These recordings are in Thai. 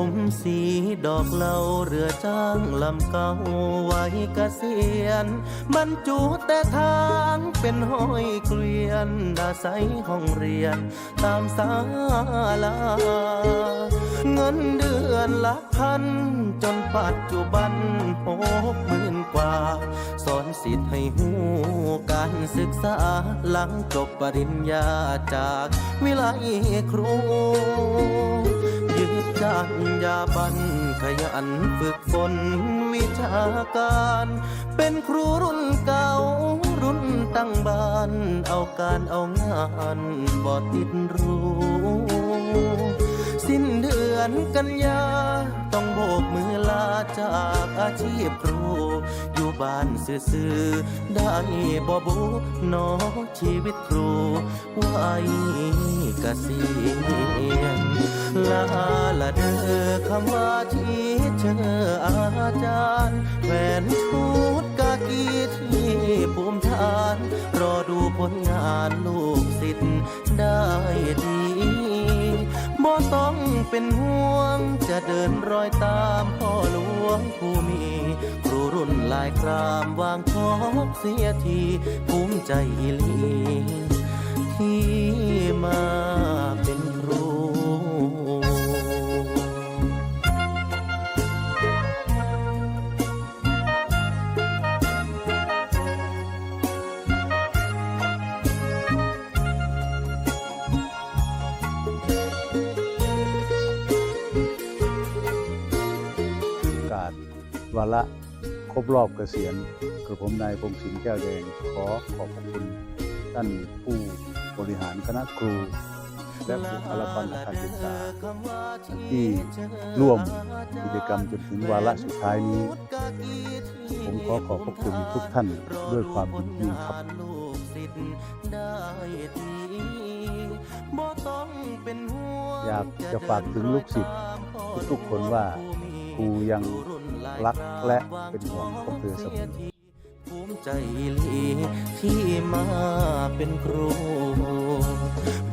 ผมสีดอกเหล่าเรือจ้างลำเก่าไว้เกษียณบรรจุแต่ทางเป็นห้อยเกวียนอาศัยห้องเรียน ตามศาลา เงินเดือนละพัน จนปัจจุบันหกหมื่นกว่า สอนสิทธิ์ให้หูการศึกษาหลังจบปริญญาจากวิไลครู จยาบันขยันฝึกฝนวิชาการ เป็นครูรุ่นเก่ารุ่นตั้งบ้าน เอาการเอางานบ่ติดรู้ สิ้นเดือนกันยา ต้องโบกมือลาจากอาชีพครู อยู่บ้านซื่อๆได้บ่บุนอชีวิตครูไว้เกษียณ ลาละเดอคำว่าที่เจออาจารย์แหวนชุดกากีที่ภูมิฐาน รอดูผลงานลูกศิษย์ได้ดีบ่ต้องเป็นห่วง จะเดินรอยตามพ่อหลวงผู้มี ครูรุ่นลายครามวางทอกเสียที ภูมิใจอีหลีที่มา วาระครบรอบเกษียณกระผมนายพงศินแก้วแดงขอขอบคุณท่านผู้บริหารคณะครู และบุคลากรทางการศึกษาที่ร่วมกิจกรรมจนถึงวาระสุดท้ายนี้ ผมขอขอบพระคุณทุกท่านด้วยความยินดีครับอยากจะฝากถึงลูกศิษย์ทุกๆคนว่า รูยังรักและเป็นห่วงพวกเธอสมอภูมิใจอีหลีที่มาเป็นครู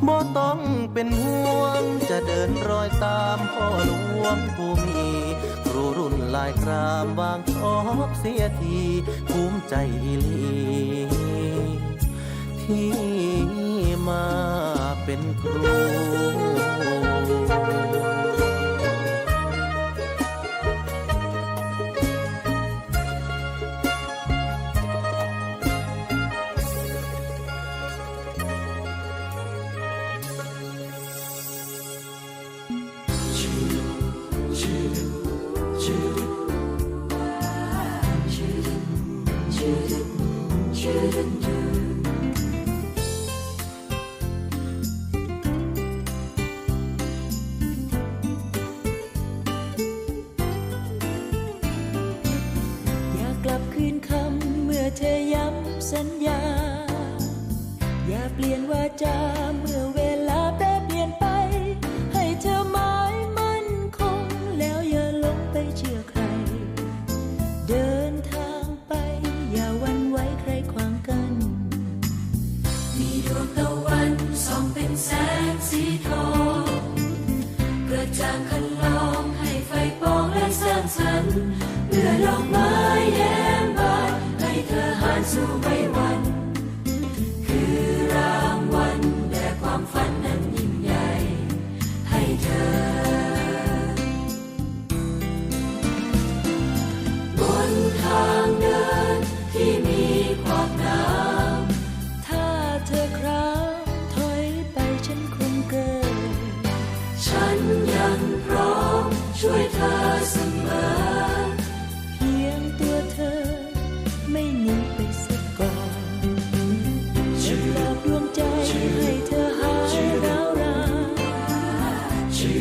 บ่ต้องเป็นห่วง จะเดินรอยตามพ่อหลวงผู้มีครูรุ่นลายครามวางทอกเสียทีภูมิใจอีหลีที่มาเป็นครู เมื่อเธอย้ำสัญญา อย่าเปลี่ยนวาจาเมื่อ ระจ่างคันลองให้ไฟปองและสร้างสรรค์เมื่อดอกไม้แย้มบานให้เธอหานสู่ใบวัน คือรางวัลแด่ความฝันนั้นยิ่งใหญ่ให้เธอบนทางเดินที่มีขวากน้ำถ้าเธอครางถอยไปฉันคงเกินฉัน ช่วยเธอเสมอ เพียงตัวเธอ ไม่หนีไปสักก่อนจะปลอบดวงใจให้เธอหายร้าวราน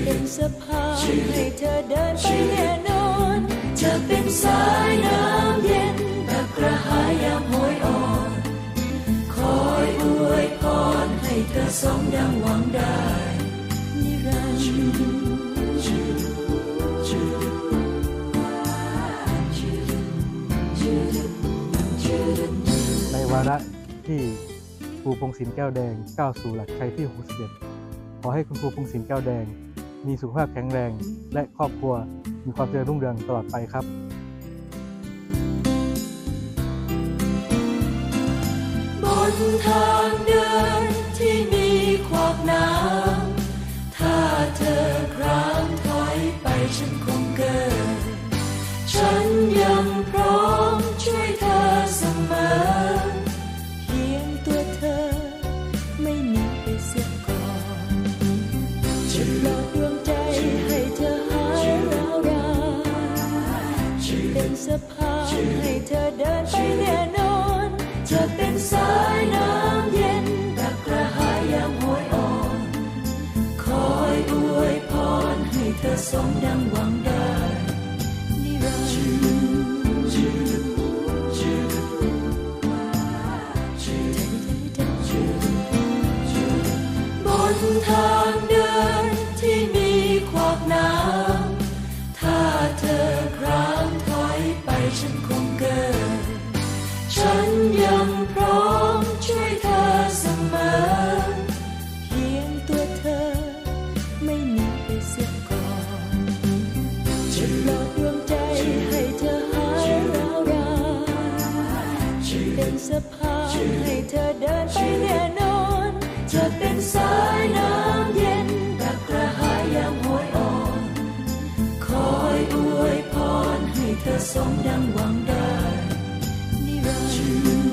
เป็นสะพานให้เธอเดินไปแน่นอนจะเป็นสายน้ำเย็นดับกระหายยามโหยอ่อน คอยอวยพรให้เธอสมดังหวังได้นิรันดร์ วาระที่ครูพงศินแก้วแดงก้าวสู่หลักชัยที่ 61 ขอให้คุณครูพงศินแก้วแดง มีสุขภาพแข็งแรง และครอบครัวมีความเจริญรุ่งเรืองตลอดไปครับบนทางเดินที่มีขวากน้ำถ้าเธอครางถอยไปฉันคงเกิน ฉันยังพร้อม สะพานให้เธอเดินไปแน่นอนจะเป็นสายน้ำเย็นดักกระหายยามห้อยอ่อน คอยอวยพรให้เธอสมดังหวังด้ สมดังหวังได้นิรันดร์